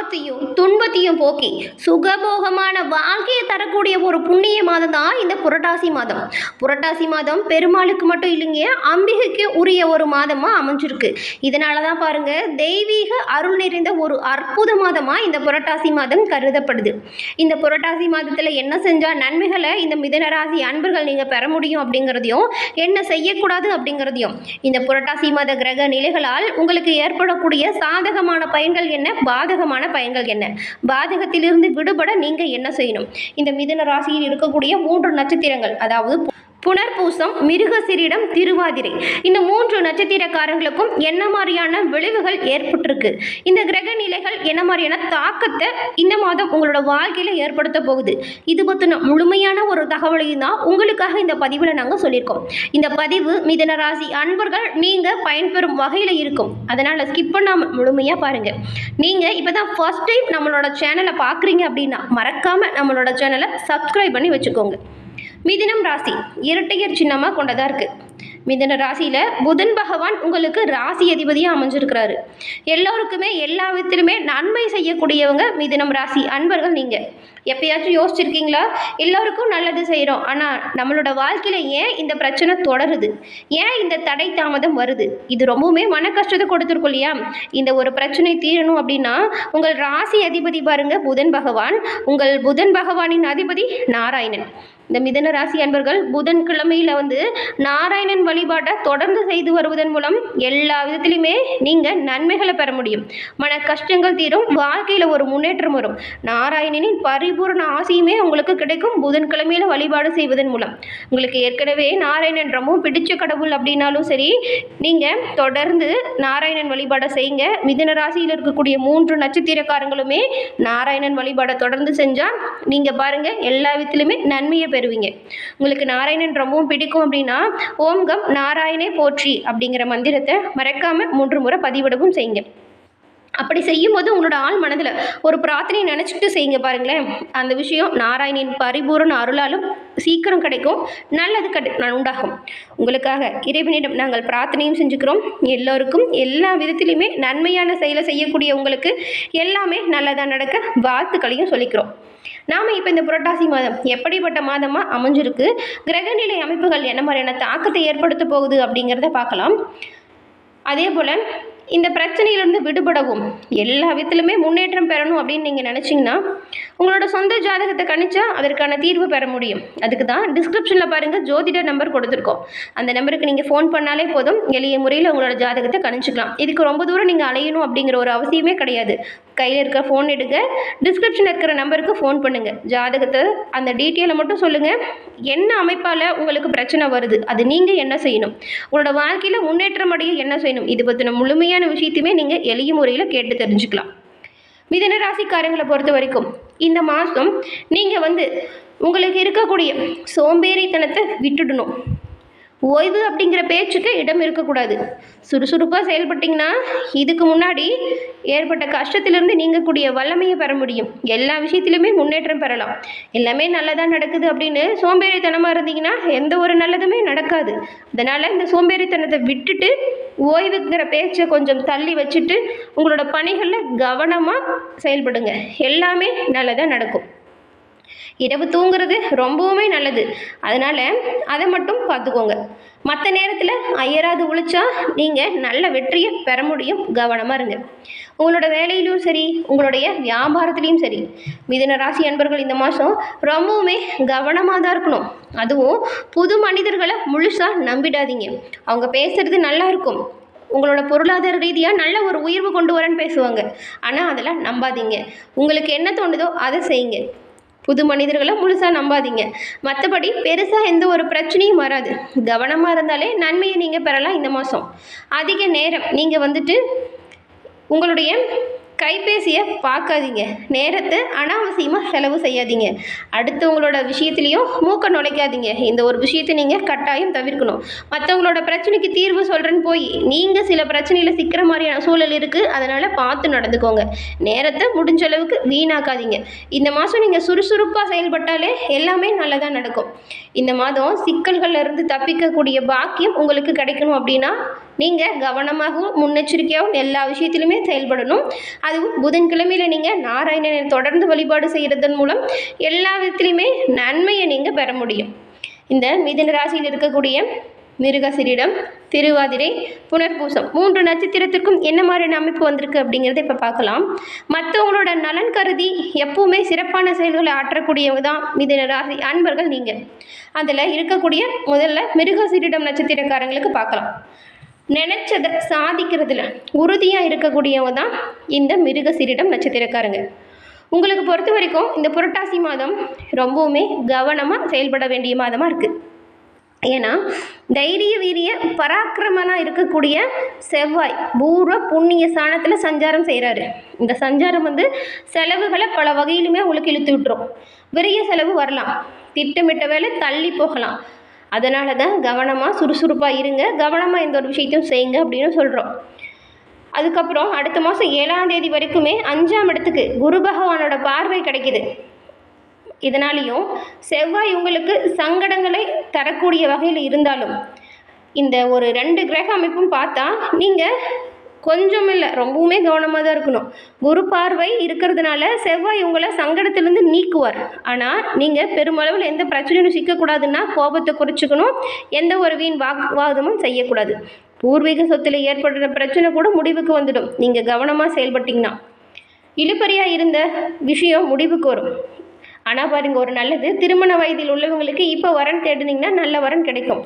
ஆபத்தையும் துன்பத்தையும் போக்கி சுகபோகமான வாழ்க்கையை தரக்கூடிய ஒரு புண்ணிய மாதம் தான் இந்த புரட்டாசி மாதம். புரட்டாசி மாதம் பெருமாளுக்கு மட்டும் இல்லைங்க அம்பிகைக்கு உரிய ஒரு மாதமாக அமைஞ்சிருக்கு. இதனால தான் பாருங்க தெய்வீக அருள் நிறைந்த ஒரு அற்புத மாதமாக இந்த புரட்டாசி மாதம் கருதப்படுது. இந்த புரட்டாசி மாதத்தில் என்ன செஞ்சால் நன்மைகளை இந்த மிதனராசி அன்பர்கள் நீங்கள் பெற முடியும் அப்படிங்கிறதையும் என்ன செய்யக்கூடாது அப்படிங்கிறதையும் இந்த புரட்டாசி மாத கிரக நிலைகளால் உங்களுக்கு ஏற்படக்கூடிய சாதகமான பயன்கள் என்ன? பாதகமான பயன்கள் என்ன? பாதகத்திலிருந்து விடுபட நீங்கள் என்ன செய்யணும்? இந்த மிதன ராசியில் இருக்கக்கூடிய மூன்று நட்சத்திரங்கள் அதாவது புனர்பூசம் மிருகசிரிடம் திருவாதிரை. இந்த மூன்று நட்சத்திரக்காரங்களுக்கும் என்ன மாதிரியான விளைவுகள் ஏற்பட்டிருக்கு? இந்த கிரக நிலைகள் என்ன மாதிரியான தாக்கத்தை இந்த மாதம் உங்களோட வாழ்க்கையில் ஏற்படுத்த போகுது? இது பற்றின முழுமையான ஒரு தகவலையும் தான் உங்களுக்காக இந்த பதிவில் நாங்கள் சொல்லியிருக்கோம். இந்த பதிவு மிதன ராசி அன்பர்கள் நீங்கள் பயன்பெறும் வகையில் இருக்கும். அதனால் ஸ்கிப் பண்ணாமல் முழுமையாக பாருங்கள் நீங்கள் இப்போ தான் ஃபர்ஸ்ட் டைம் நம்மளோட சேனலை பார்க்குறீங்க அப்படின்னா மறக்காமல் நம்மளோட சேனலை சப்ஸ்கிரைப் பண்ணி வச்சுக்கோங்க. மிதினம் ராசி இரட்டையர் சின்னமாக கொண்டதாக இருக்குது மிதன ராசியில் புதன் பகவான் உங்களுக்கு ராசி அதிபதியாக அமைஞ்சிருக்கிறாரு. எல்லோருக்குமே எல்லா விதத்திலுமே நன்மை செய்யக்கூடியவங்க மிதனம் ராசி அன்பர்கள் நீங்கள் எப்பயாச்சும் யோசிச்சிருக்கீங்களா? எல்லோருக்கும் நல்லது செய்கிறோம் ஆனால் நம்மளோட வாழ்க்கையில் ஏன் இந்த பிரச்சனை தொடருது? ஏன் இந்த தடை தாமதம் வருது? இது ரொம்பவுமே மன கஷ்டத்தை கொடுத்துருக்கும் இல்லையா? இந்த ஒரு பிரச்சனை தீரணும் அப்படின்னா உங்கள் ராசி அதிபதி பாருங்க புதன் பகவான். உங்கள் புதன் பகவானின் அதிபதி நாராயணன். இந்த மிதன ராசி அன்பர்கள் புதன் கிழமையில் வந்து நாராயணன் வழிபாட்டை தொடர்ந்து செய்து வருவதன் மூலம் எல்லா விதத்திலையுமே நீங்கள் நன்மைகளை பெற முடியும். மன கஷ்டங்கள் தீரும் வாழ்க்கையில் ஒரு முன்னேற்றம் வரும். நாராயணனின் பரிபூர்ண ஆசையுமே உங்களுக்கு கிடைக்கும் புதன்கிழமையில் வழிபாடு செய்வதன் மூலம். உங்களுக்கு ஏற்கனவே நாராயணன் ரொம்பவும் பிடிச்ச கடவுள் அப்படின்னாலும் சரி நீங்கள் தொடர்ந்து நாராயணன் வழிபாடை செய்யுங்க. மிதன ராசியில் இருக்கக்கூடிய மூன்று நட்சத்திரக்காரங்களுமே நாராயணன் வழிபாடை தொடர்ந்து செஞ்சால் நீங்கள் பாருங்கள் எல்லா விதத்திலுமே நன்மையை பெறுவீங்க. உங்களுக்கு நாராயணன் ரொம்பவும் பிடிக்கும் அப்படின்னா ஓம்கம் நாராயணே போற்றி அப்படிங்கிற மந்திரத்தை மறக்காமல் மூன்று முறை பதிவிடவும் செய்யுங்க. அப்படி செய்யும்போது உங்களோட ஆள் மனதில் ஒரு பிரார்த்தனையை நினச்சிட்டு செய்யுங்க பாருங்களேன். அந்த விஷயம் நாராயணின் பரிபூரண அருளாலும் சீக்கிரம் கிடைக்கும். நல்லது கடு உண்டாகும். உங்களுக்காக இறைவனிடம் நாங்கள் பிரார்த்தனையும் செஞ்சுக்கிறோம். எல்லோருக்கும் எல்லா விதத்திலையுமே நன்மையான செயலை செய்யக்கூடிய உங்களுக்கு எல்லாமே நல்லதாக நடக்க வாழ்த்துக்களையும் சொல்லிக்கிறோம். நாம் இப்போ இந்த புரட்டாசி மாதம் எப்படிப்பட்ட மாதமாக அமைஞ்சிருக்கு? கிரகநிலை அமைப்புகள் என்ன மாதிரியான தாக்கத்தை ஏற்படுத்த போகுது அப்படிங்கிறத பார்க்கலாம். அதே போல் இந்த பிரச்சனையிலேருந்து விடுபடவும். எல்லா விதத்துலையுமே முன்னேற்றம் பெறணும் அப்படின்னு நீங்கள் நினச்சிங்கன்னா உங்களோட சொந்த ஜாதகத்தை கணிச்சா அதற்கான தீர்வு பெற முடியும். அதுக்கு தான் டிஸ்கிரிப்ஷனில் பாருங்கள் ஜோதிடர் நம்பர் கொடுத்துருக்கோம். அந்த நம்பருக்கு நீங்கள் ஃபோன் பண்ணாலே போதும் எளிய முறையில் உங்களோட ஜாதகத்தை கணிச்சிக்கலாம். இதுக்கு ரொம்ப தூரம் நீங்கள் அலையணும் அப்படிங்கிற ஒரு அவசியமே கிடையாது. கையில் இருக்க ஃபோன் எடுங்க. டிஸ்கிரிப்ஷனில் இருக்கிற நம்பருக்கு ஃபோன் பண்ணுங்கள் ஜாதகத்தை அந்த டீட்டெயிலை மட்டும் சொல்லுங்கள் என்ன அமைப்பால் உங்களுக்கு பிரச்சனை வருது? அது நீங்கள் என்ன செய்யணும்? உங்களோட வாழ்க்கையில் முன்னேற்றம் அடைய என்ன செய்யணும்? இது பற்றின முழுமையான விஷயத்தையுமே நீங்கள் எளிய முறையில் கேட்டு தெரிஞ்சுக்கலாம். மிதன ராசிக்காரங்களை பொறுத்த வரைக்கும் இந்த மாதம் நீங்கள் வந்து உங்களுக்கு இருக்கக்கூடிய சோம்பேறித்தனத்தை விட்டுடணும். ஓய்வு அப்படிங்கிற பேச்சுக்கு இடம் இருக்கக்கூடாது. சுறுசுறுப்பாக செயல்பட்டிங்கன்னா இதுக்கு முன்னாடி ஏற்பட்ட கஷ்டத்திலிருந்து நீங்கக்கூடிய வல்லமையை பெற முடியும். எல்லா விஷயத்திலுமே முன்னேற்றம் பெறலாம். எல்லாமே நல்லதாக நடக்குது அப்படின்னு சோம்பேறித்தனமாக இருந்தீங்கன்னா எந்த ஒரு நல்லதுமே நடக்காது. அதனால் இந்த சோம்பேறித்தனத்தை விட்டுட்டு ஓய்வுங்கிற பேச்சை கொஞ்சம் தள்ளி வச்சுட்டு உங்களோட பணிகளில் கவனமாக செயல்படுங்க. எல்லாமே நல்லதாக நடக்கும். இரவு தூங்குறது ரொம்பவுமே நல்லது. அதனால் அதை மட்டும் பார்த்துக்கோங்க. மற்ற நேரத்தில் ஐயராது உழைச்சா நீங்கள் நல்ல வெற்றியை பெற முடியும். கவனமாக இருங்க. உங்களோட வேலையிலும் சரி உங்களுடைய வியாபாரத்துலேயும் சரி மிதன ராசி அன்பர்கள் இந்த மாதம் ரொம்பவுமே கவனமாக தான் இருக்கணும். அதுவும் புது மனிதர்களை முழுசாக நம்பிடாதீங்க. அவங்க பேசுகிறது நல்லா இருக்கும். உங்களோட பொருளாதார ரீதியாக நல்ல ஒரு உயர்வு கொண்டு வரேன்னு பேசுவாங்க. ஆனால் அதெல்லாம் நம்பாதீங்க. உங்களுக்கு என்ன தோணுதோ அதை செய்யுங்க. புது மனிதர்களை முழுசாக நம்பாதீங்க. மற்றபடி பெருசாக எந்த ஒரு பிரச்சனையும் வராது. கவனமாக இருந்தாலே நன்மையை நீங்கள் பெறலாம் இந்த மாதம் அதிக நேரம் நீங்கள் வந்துட்டு உங்களுடைய கைபேசியை பார்க்காதீங்க. நேரத்தை அனாவசியமாக செலவு செய்யாதீங்க. அடுத்தவங்களோட விஷயத்துலேயும் மூக்க நுழைக்காதீங்க. இந்த ஒரு விஷயத்தை நீங்கள் கட்டாயம் தவிர்க்கணும். மற்றவங்களோட பிரச்சனைக்கு தீர்வு சொல்கிறேன்னு போய் நீங்கள் சில பிரச்சனையில் சிக்கிற மாதிரியான சூழல் இருக்குது அதனால் பார்த்து நடந்துக்கோங்க. நேரத்தை முடிஞ்ச அளவுக்கு வீணாக்காதீங்க. இந்த மாதம் நீங்கள் சுறுசுறுப்பாக செயல்பட்டாலே எல்லாமே நல்லதாக நடக்கும். இந்த மாதம் சிக்கல்கள்லேருந்து தப்பிக்கக்கூடிய பாக்கியம் உங்களுக்கு கிடைக்கணும் அப்படின்னா நீங்கள் கவனமாகவும் முன்னெச்சரிக்கையாகவும் எல்லா விஷயத்திலுமே செயல்படணும். அதுவும் புதன்கிழமையில் நீங்கள் நாராயணனை தொடர்ந்து வழிபாடு செய்கிறதன் மூலம் எல்லா விதத்துலையுமே நன்மையை நீங்கள் பெற முடியும். இந்த மிதன ராசியில் இருக்கக்கூடிய மிருகசிரிடம் திருவாதிரை புனர்பூசம் மூன்று நட்சத்திரத்திற்கும் என்ன மாதிரியான அமைப்பு வந்திருக்கு அப்படிங்கிறத இப்போ பார்க்கலாம். மற்றவங்களோட நலன் கருதி எப்பவுமே சிறப்பான செயல்களை ஆற்றக்கூடியவங்க தான் மிதன ராசி அன்பர்கள் நீங்கள் அதில் இருக்கக்கூடிய முதல்ல மிருகசிரிடம் நட்சத்திரக்காரங்களுக்கு பார்க்கலாம். நினச்சதை சாதிக்கிறதுல உறுதியாக இருக்கக்கூடியவங்க தான் இந்த மிருகசீரிடம் நட்சத்திரக்காரங்க. உங்களுக்கு பொறுத்த வரைக்கும் இந்த புரட்டாசி மாதம் ரொம்பவுமே கவனமாக செயல்பட வேண்டிய மாதமாக இருக்குது ஏன்னா தைரிய வீரிய பராக்கிரமனாக இருக்கக்கூடிய செவ்வாய் பூர்வ புண்ணிய சாணத்தில் சஞ்சாரம் செய்கிறாரு இந்த சஞ்சாரம் வந்து செலவுகளை பல வகையிலுமே உங்களுக்கு இழுத்து விட்டுரும். விரிய செலவு வரலாம். திட்டமிட்ட வேலை தள்ளி போகலாம். அதனால தான் கவனமாக சுறுசுறுப்பாக இருங்க. கவனமாக எந்த ஒரு விஷயத்தையும் செய்யுங்க அப்படின்னு சொல்கிறோம் அதுக்கப்புறம் அடுத்த மாதம் ஏழாம் தேதி வரைக்குமே அஞ்சாம் இடத்துக்கு குரு பகவானோட பார்வை கிடைக்குது. இதனாலேயும் செவ்வாய் உங்களுக்கு சங்கடங்களை தரக்கூடிய வகையில் இருந்தாலும் இந்த ஒரு ரெண்டு கிரக அமைப்பும் பார்த்தா நீங்கள் கொஞ்சம் இல்லை ரொம்பவுமே கவனமாக தான் இருக்கணும். குரு பார்வை இருக்கிறதுனால செவ்வாய் உங்களை சங்கடத்திலேருந்து நீக்குவார். ஆனால் நீங்கள் பெருமளவில் எந்த பிரச்சனையும் சிக்கக்கூடாதுன்னா கோபத்தை குறைச்சிக்கணும். எந்த ஒரு வீண் வாக்குவாதமும் செய்யக்கூடாது. பூர்வீக சொத்தில் ஏற்படுற பிரச்சனை கூட முடிவுக்கு வந்துடும். நீங்கள் கவனமாக செயல்பட்டிங்கன்னா. இழுபறியாக இருந்த விஷயம் முடிவுக்கு வரும். ஆனால் பாருங்கள் ஒரு நல்லது திருமண வயதில் உள்ளவங்களுக்கு இப்போ வரன் தேடுனீங்கன்னா நல்ல வரன் கிடைக்கும்.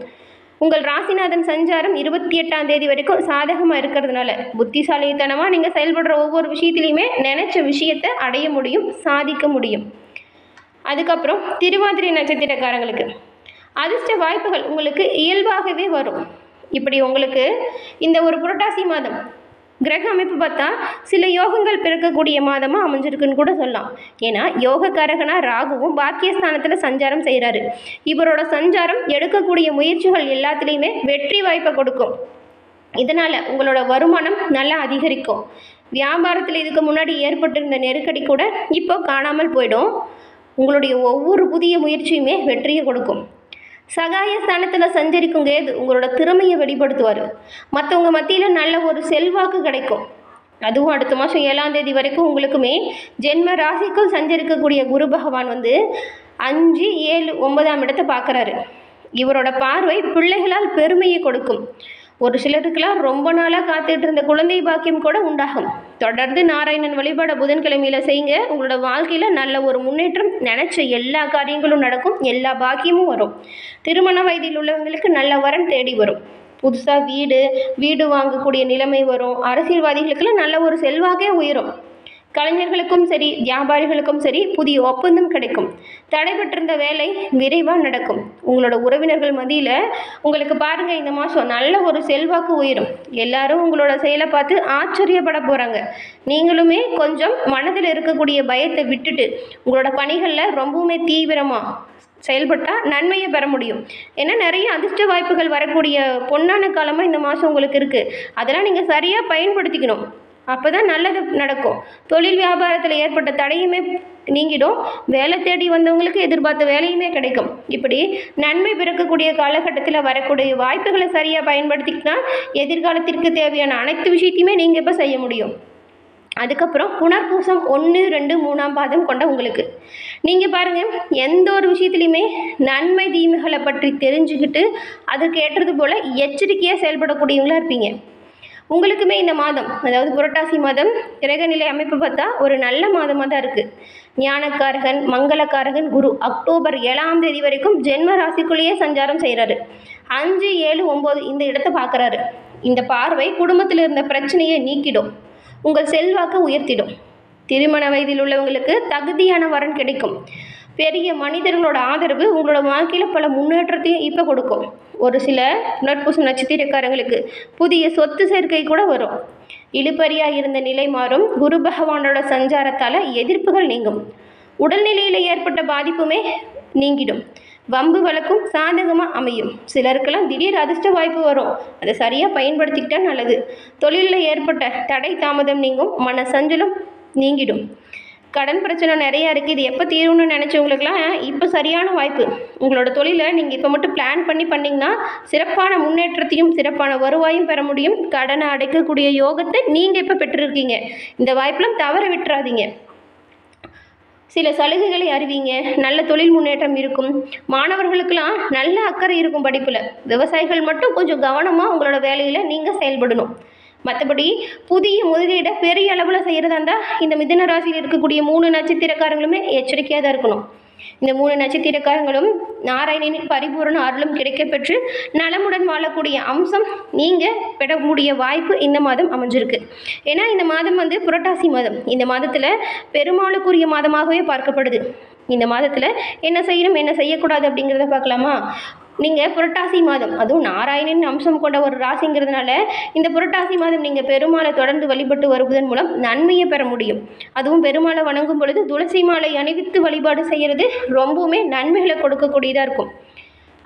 உங்கள் ராசிநாதன் சஞ்சாரம் இருபத்தி எட்டாம் தேதி வரைக்கும் சாதகமாக இருக்கிறதுனால புத்திசாலித்தனமாக நீங்கள் செயல்படுற ஒவ்வொரு விஷயத்துலையுமே நினச்ச விஷயத்தை அடைய முடியும் சாதிக்க முடியும். அதுக்கப்புறம் திருவாதிரை நட்சத்திரக்காரங்களுக்கு அதிர்ஷ்ட வாய்ப்புகள் உங்களுக்கு இயல்பாகவே வரும். இப்படி உங்களுக்கு இந்த ஒரு புரட்டாசி மாதம் கிரக அமைப்பு பார்த்தா சில யோகங்கள் பிறக்கக்கூடிய மாதமாக அமைஞ்சிருக்குன்னு கூட சொல்லலாம். ஏன்னா யோகக்காரகனாக ராகுவும் பாக்கியஸ்தானத்தில் சஞ்சாரம் செய்கிறாரு இவரோட சஞ்சாரம் எடுக்கக்கூடிய முயற்சிகள் எல்லாத்துலேயுமே வெற்றி வாய்ப்பை கொடுக்கும். இதனால் உங்களோட வருமானம் நல்லா அதிகரிக்கும். வியாபாரத்தில் இதுக்கு முன்னாடி ஏற்பட்டிருந்த நெருக்கடி கூட இப்போ காணாமல் போயிடும். உங்களுடைய ஒவ்வொரு புதிய முயற்சியுமே வெற்றியை கொடுக்கும். சகாய ஸ்தானத்தில் சஞ்சரிக்கும் கேது உங்களோட திறமையை வெளிப்படுத்துவார். மற்றவங்க மத்தியில் நல்ல ஒரு செல்வாக்கு கிடைக்கும். அதுவும் அடுத்த மாதம் ஏழாம் தேதி வரைக்கும் உங்களுக்குமே ஜென்ம ராசிக்கும் சஞ்சரிக்கக்கூடிய குரு பகவான் வந்து அஞ்சு ஏழு ஒன்பதாம் இடத்தை பார்க்குறாரு. இவரோட பார்வை பிள்ளைகளால் பெருமையை கொடுக்கும். ஒரு சிலருக்கெல்லாம் ரொம்ப நாளாக காத்துட்டு இருந்த குழந்தை பாக்கியம் கூட உண்டாகும். தொடர்ந்து நாராயணன் வழிபாட புதன்கிழமையில செய்யுங்க. உங்களோட வாழ்க்கையில் நல்ல ஒரு முன்னேற்றம் நினச்ச எல்லா காரியங்களும் நடக்கும். எல்லா பாக்கியமும் வரும். திருமண வயதில் உள்ளவங்களுக்கு நல்ல வரன் தேடி வரும். புதுசாக வீடு வீடு வாங்கக்கூடிய நிலைமை வரும். அரசியல்வாதிகளுக்கெல்லாம் நல்ல ஒரு செல்வாக்கே உயரும். கலைஞர்களுக்கும் சரி வியாபாரிகளுக்கும் சரி புதிய ஒப்பந்தம் கிடைக்கும். தடைபட்டிருந்த வேலை விரைவாக நடக்கும். உங்களோட உறவினர்கள் மதியில் உங்களுக்கு பாருங்கள் இந்த மாதம் நல்ல ஒரு செல்வாக்கு உயரும். எல்லாரும் உங்களோட செயலை பார்த்து ஆச்சரியப்பட போகிறாங்க நீங்களுமே கொஞ்சம் மனதில் இருக்கக்கூடிய பயத்தை விட்டுட்டு உங்களோட பணிகளில் ரொம்பவுமே தீவிரமாக செயல்பட்டால் நன்மையை பெற முடியும். ஏன்னா நிறைய அதிர்ஷ்ட வாய்ப்புகள் வரக்கூடிய பொன்னான காலமாக இந்த மாதம் உங்களுக்கு இருக்குது அதெல்லாம் நீங்கள் சரியாக பயன்படுத்திக்கணும். அப்போ தான் நல்லது நடக்கும். தொழில் வியாபாரத்தில் ஏற்பட்ட தடையுமே நீங்கிடும். வேலை தேடி வந்தவங்களுக்கு எதிர்பார்த்த வேலையுமே கிடைக்கும். இப்படி நன்மை பிறக்கக்கூடிய காலகட்டத்தில் வரக்கூடிய வாய்ப்புகளை சரியாக பயன்படுத்திக்கிட்டா எதிர்காலத்திற்கு தேவையான அனைத்து விஷயத்தையுமே நீங்கள் இப்போ செய்ய முடியும். அதுக்கப்புறம் புனர்பூசம் ஒன்று ரெண்டு மூணாம் பாதம் கொண்ட உங்களுக்கு. நீங்கள் பாருங்கள் எந்த ஒரு விஷயத்துலையுமே நன்மை தீமைகளை பற்றி தெரிஞ்சுக்கிட்டு அதுக்கு ஏற்றது போல் எச்சரிக்கையாக செயல்படக்கூடியவங்களா இருப்பீங்க. உங்களுக்குமே இந்த மாதம் அதாவது புரட்டாசி மாதம் கிரகநிலை அமைப்பு பார்த்தா ஒரு நல்ல மாதமாக தான் இருக்குது ஞானக்காரகன் மங்களக்காரகன் குரு அக்டோபர் ஏழாம் தேதி வரைக்கும் ஜென்ம ராசிக்குள்ளேயே சஞ்சாரம் செய்கிறாரு அஞ்சு ஏழு ஒம்பது இந்த இடத்த பார்க்குறாரு. இந்த பார்வை குடும்பத்தில் இருந்த பிரச்சனையை நீக்கிடும். உங்கள் செல்வாக்கை உயர்த்திடும். திருமண வயதில் உள்ளவங்களுக்கு தகுதியான வரன் கிடைக்கும். பெரிய மனிதர்களோட ஆதரவு உங்களோட வாழ்க்கையில் பல முன்னேற்றத்தையும் இப்போ கொடுக்கும். ஒரு சில புனர்பூசம் நட்சத்திரக்காரங்களுக்கு புதிய சொத்து சேர்க்கை கூட வரும். இழுபறியாக இருந்த நிலை மாறும். குரு பகவானோட சஞ்சாரத்தால் எதிர்ப்புகள் நீங்கும். உடல்நிலையில் ஏற்பட்ட பாதிப்புமே நீங்கிடும். வம்பு வழக்கும் சாதகமாக அமையும். சிலருக்கெல்லாம் திடீர் அதிர்ஷ்ட வாய்ப்பு வரும். அதை சரியாக பயன்படுத்திக்கிட்டால் நல்லது. தொழிலில் ஏற்பட்ட தடை தாமதம் நீங்கும். மன சஞ்சலம் நீங்கிடும். கடன் பிரச்சனை நிறையா இருக்குது இது எப்போ தீரும்னு நினச்சவங்களுக்குலாம் இப்போ சரியான வாய்ப்பு. உங்களோட தொழிலை நீங்கள் இப்போ மட்டும் பிளான் பண்ணி பண்ணிங்கன்னா சிறப்பான முன்னேற்றத்தையும் சிறப்பான வருவாயும் பெற முடியும். கடனை அடைக்கக்கூடிய யோகத்தை நீங்கள் இப்போ பெற்றிருக்கீங்க. இந்த வாய்ப்பெலாம் தவற விட்டுறாதீங்க. சில சலுகைகளை அறிவிங்க. நல்ல தொழில் முன்னேற்றம் இருக்கும். மாணவர்களுக்கெல்லாம் நல்ல அக்கறை இருக்கும் படிப்பில். விவசாயிகள் மட்டும் கொஞ்சம் கவனமாக உங்களோட வேலையில் நீங்கள் செயல்படணும். மற்றபடி புதிய முதலீடை பெரிய அளவில் செய்கிறதா இருந்தால் இந்த மிதன ராசியில் இருக்கக்கூடிய மூணு நட்சத்திரக்காரங்களுமே எச்சரிக்கையாக தான் இருக்கணும். இந்த மூணு நட்சத்திரக்காரங்களும் நாராயணனின் பரிபூரண அருளும் கிடைக்கப்பெற்று நலமுடன் வாழக்கூடிய அம்சம் நீங்கள் பெறக்கூடிய வாய்ப்பு இந்த மாதம் அமைஞ்சிருக்கு. ஏன்னா இந்த மாதம் வந்து புரட்டாசி மாதம். இந்த மாதத்தில் பெருமாளுக்குரிய மாதமாகவே பார்க்கப்படுது. இந்த மாதத்தில் என்ன செய்யணும் என்ன செய்யக்கூடாது அப்படிங்கிறத பார்க்கலாமா? நீங்கள் புரட்டாசி மாதம் அதுவும் நாராயணன் அம்சம் கொண்ட ஒரு ராசிங்கிறதுனால இந்த புரட்டாசி மாதம் நீங்கள் பெருமாளை தொடர்ந்து வழிபட்டு வருவதன் மூலம் நன்மையை பெற முடியும். அதுவும் பெருமாளை வணங்கும் பொழுது துளசி மாலை அணிவித்து வழிபாடு செய்கிறது ரொம்பவுமே நன்மைகளை கொடுக்கக்கூடியதாக இருக்கும்.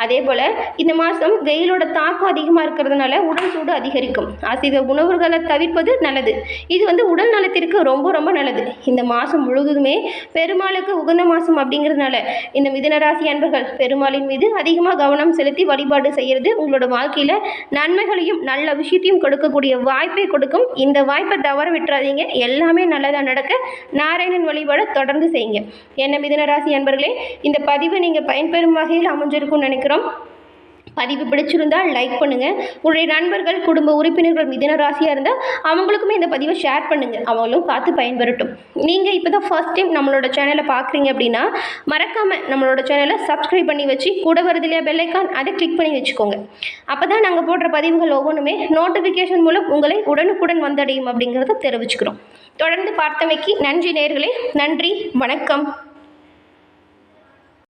அதே போல் இந்த மாதம் வெயிலோட தாக்கம் அதிகமாக இருக்கிறதுனால உடல் சூடு அதிகரிக்கும். அசைவ உணவுகளை தவிர்ப்பது நல்லது. இது வந்து உடல் நலத்திற்கு ரொம்ப ரொம்ப நல்லது. இந்த மாதம் முழுவதுமே பெருமாளுக்கு உகந்த மாதம் அப்படிங்கிறதுனால இந்த மிதனராசி அன்பர்கள் பெருமாளின் மீது அதிகமாக கவனம் செலுத்தி வழிபாடு செய்கிறது உங்களோட வாழ்க்கையில் நன்மைகளையும் நல்ல விஷயத்தையும் கொடுக்கக்கூடிய வாய்ப்பை கொடுக்கும். இந்த வாய்ப்பை தவற விட்டுறாதீங்க. எல்லாமே நல்லதாக நடக்க நாராயணன் வழிபாட தொடர்ந்து செய்யுங்க. என்ன மிதனராசி அன்பர்களே இந்த பதிவு நீங்கள் பயன்பெறும் வகையில் அமைஞ்சிருக்கும்னு நினைக்கிறேன். நினைக்கிறோம் பதிவு பிடிச்சிருந்தால் லைக் பண்ணுங்கள் உங்களுடைய நண்பர்கள் குடும்ப உறுப்பினர்கள் மிதன ராசியாக இருந்தால் அவங்களுக்குமே இந்த பதிவை ஷேர் பண்ணுங்கள் அவங்களும் பார்த்து பயன்பெறட்டும். நீங்கள் இப்போ தான் ஃபர்ஸ்ட் டைம் நம்மளோட சேனலை பார்க்குறீங்க அப்படின்னா மறக்காமல் நம்மளோட சேனலை சப்ஸ்கிரைப் பண்ணி வச்சு கூட வருது இல்லையா பெல்லைக்கான் அதை கிளிக் பண்ணி வச்சுக்கோங்க. அப்போ தான் நாங்கள் போடுற பதிவுகள் ஒவ்வொன்றுமே நோட்டிஃபிகேஷன் மூலம் உங்களை உடனுக்குடன் வந்தடையும் அப்படிங்கிறத தெரிவிச்சுக்கிறோம். தொடர்ந்து பார்த்தமைக்கு நன்றி நேர்களே. நன்றி. வணக்கம்.